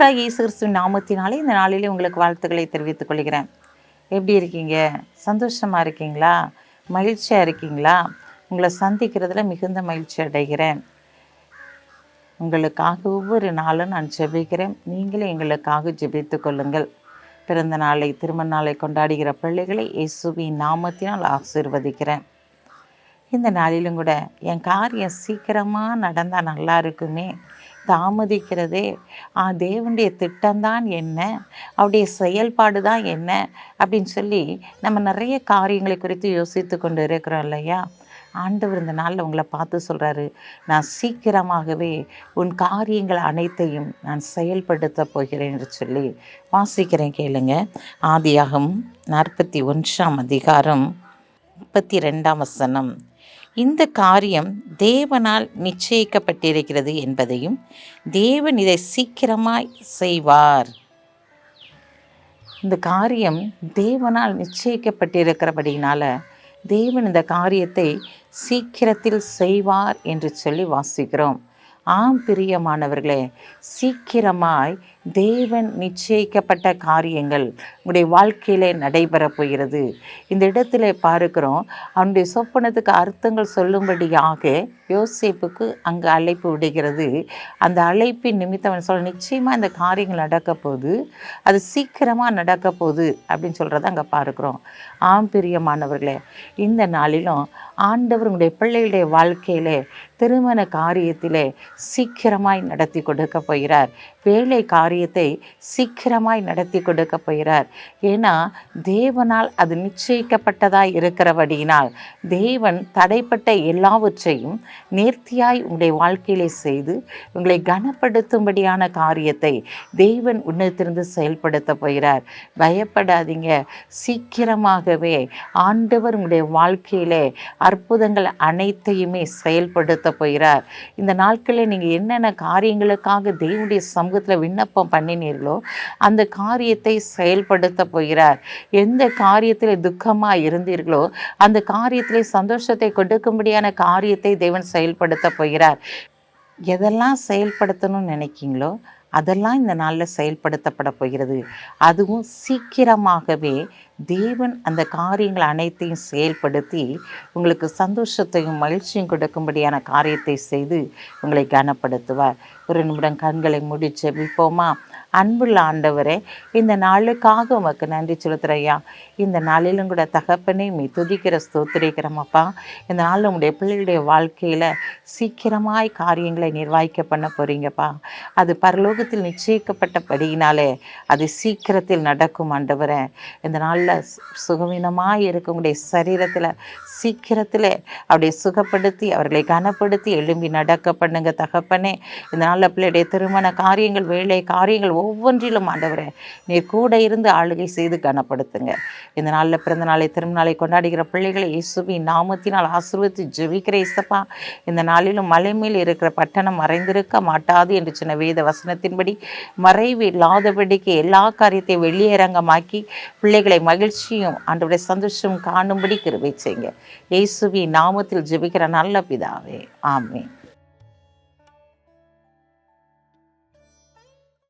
ஆண்டவராக இயேசு கிறிஸ்துவின் நாமத்தினாலே இந்த நாளிலே உங்களுக்கு வாழ்த்துக்களை தெரிவித்துக் கொள்கிறேன். எப்படி இருக்கீங்க? சந்தோஷமாக இருக்கீங்களா? மகிழ்ச்சியாக இருக்கீங்களா? உங்களை சந்திக்கிறதுல மிகுந்த மகிழ்ச்சி அடைகிறேன். உங்களுக்காக ஒவ்வொரு நாளும் நான் ஜெபிக்கிறேன். நீங்களே எங்களுக்காக ஜெபித்து கொள்ளுங்கள். பிறந்த நாளை திருமண நாளை கொண்டாடுகிற பிள்ளைகளை இயேசுவின் நாமத்தினால் ஆசீர்வதிக்கிறேன். இந்த நாளிலும் கூட என் காரியம் சீக்கிரமாக நடந்தால் நல்லா இருக்குமே. தாமதிக்கிறதே ஆ தேவனுடைய திட்டம்தான் என்ன? அவருடைய செயல்பாடு தான் என்ன? அப்படின்னு சொல்லி நம்ம நிறைய காரியங்களை குறித்து யோசித்து கொண்டு இருக்கிறோம் இல்லையா? ஆண்டவர் இந்த நாளில் உங்களை பார்த்து சொல்கிறாரு நான் சீக்கிரமாகவே உன் காரியங்கள் அனைத்தையும் நான் செயல்படுத்த போகிறேன் என்று சொல்லி வாசிக்கிறேன் கேளுங்க. ஆதியாகம் நாற்பத்தி ஒன்றாம் அதிகாரம் முப்பத்தி ரெண்டாம் வசனம். இந்த காரியம் தேவனால் நிச்சயிக்கப்பட்டிருக்கிறது என்பதையும் தேவன் இதை சீக்கிரமாய் செய்வார். இந்த காரியம் தேவனால் நிச்சயிக்கப்பட்டிருக்கிறபடியினால தேவன் இந்த காரியத்தை சீக்கிரத்தில் செய்வார் என்று சொல்லி வாசிக்கிறோம். ஆம் பிரியமானவர்களே சீக்கிரமாய் தேவன் நிச்சயிக்கப்பட்ட காரியங்கள் உங்களுடைய வாழ்க்கையிலே நடைபெறப் போகிறது. இந்த இடத்துல பார்க்கிறோம் அவனுடைய சொப்பனத்துக்கு அர்த்தங்கள் சொல்லும்படியாக யோசிப்புக்கு அங்கே அழைப்பு விடுகிறது. அந்த அழைப்பின் நிமித்தம் அவன் சொல்ல நிச்சயமாக இந்த காரியங்கள் நடக்க போகுது. அது சீக்கிரமாக நடக்க போகுது. அப்படின்னு சொல்கிறத அங்கே பார்க்குறோம். ஆம் பிரியமானவர்களே இந்த நாளிலும் ஆண்டவர் உங்களுடைய பிள்ளைகளுடைய வாழ்க்கையிலே திருமண காரியத்திலே சீக்கிரமாய் நடத்தி கொடுக்க போகிறார். வேலை காரியத்தை சீக்கிரமாய் நடத்தி கொடுக்க போகிறார். ஏன்னா தேவனால் அது நிச்சயிக்கப்பட்டதாக இருக்கிறபடியினால் தேவன் தடைப்பட்ட எல்லாவற்றையும் நேர்த்தியாய் உங்களுடைய வாழ்க்கையிலே செய்து உங்களை கனப்படுத்தும்படியான காரியத்தை தேவன் உன்னத்திலிருந்து செயல்படுத்த போகிறார். பயப்படாதீங்க. சீக்கிரமாகவே ஆண்டவர் உங்களுடைய வாழ்க்கையிலே அற்புதங்கள் அனைத்தையுமே செயல்படுத்த போகிறார். இந்த நாட்களில் நீங்கள் என்னென்ன காரியங்களுக்காக தேவனுடைய சமூகத்தில் விண்ணப்பம் பண்ணினீர்களோ அந்த காரியத்தை செயல்படுத்த போகிறார். எந்த காரியத்தில் துக்கமாக இருந்தீர்களோ அந்த காரியத்தில் சந்தோஷத்தை கொடுக்கும்படியான காரியத்தை தேவன் செயல்படுத்த போகிறார். எதெல்லாம் செயல்படுத்தணும்னு நினைக்கிங்களோ அதெல்லாம் இந்த நாளில் செயல்படுத்தப்பட போகிறது. அதுவும் சீக்கிரமாகவே தேவன் அந்த காரியங்கள் அனைத்தையும் செயல்படுத்தி உங்களுக்கு சந்தோஷத்தையும் மகிழ்ச்சியும் கொடுக்கும்படியான காரியத்தை செய்து உங்களை கனப்படுத்துவார். ஒரு நிமிடம் கண்களை மூடி ஜெபிப்போமா அன்புள்ள ஆண்டவரே இந்த நாளுக்காக உமக்கு நன்றி செலுத்துறையா இந்த நாளிலும் கூட தகப்பனே மீ துதிக்கிற ஸ்தோத்திரிக்கிறோமப்பா இந்த நாள் உங்களுடைய பிள்ளைகளுடைய வாழ்க்கையில் சீக்கிரமாய் காரியங்களை நிர்வாகிக்க பண்ண போகிறீங்கப்பா அது பரலோகத்தில் நிச்சயிக்கப்பட்டபடியினாலே அது சீக்கிரத்தில் நடக்கும் ஆண்டவரே. இந்த நாளில் சுகவீனமாக இருக்கக்கூடிய சரீரத்தில் சீக்கிரத்தில் அப்படியே சுகப்படுத்தி அவர்களை கனப்படுத்தி எழும்பி நடக்க பண்ணுங்க தகப்பனே. இந்த நாள் நாளில் பிள்ளையுடைய திருமண காரியங்கள் வேலை காரியங்கள் ஒவ்வொன்றிலும் ஆண்டவரே நீர் கூட இருந்து ஆளுகை செய்து கனப்படுத்துங்க. இந்த நாளில் பிறந்த நாளை திரும்ப நாளை கொண்டாடுகிற பிள்ளைகளை இயேசுவின் நாமத்தினால் ஆசிர்வதித்து ஜெபிக்கிற இசப்பா இந்த நாளிலும் மலை மேல் இருக்கிற பட்டணம் மறைந்திருக்க மாட்டாது என்று சொன்ன வேத வசனத்தின்படி மறைவு இல்லாதபடிக்கு எல்லா காரியத்தையும் வெளியரங்கமாக்கி பிள்ளைகளை மகிழ்ச்சியும் ஆண்டவருடைய சந்தோஷம் காணும்படி கிருபை செய்யுங்க. இயேசுவின் நாமத்தில் ஜெபிக்கிற நல்ல பிதாவே ஆமே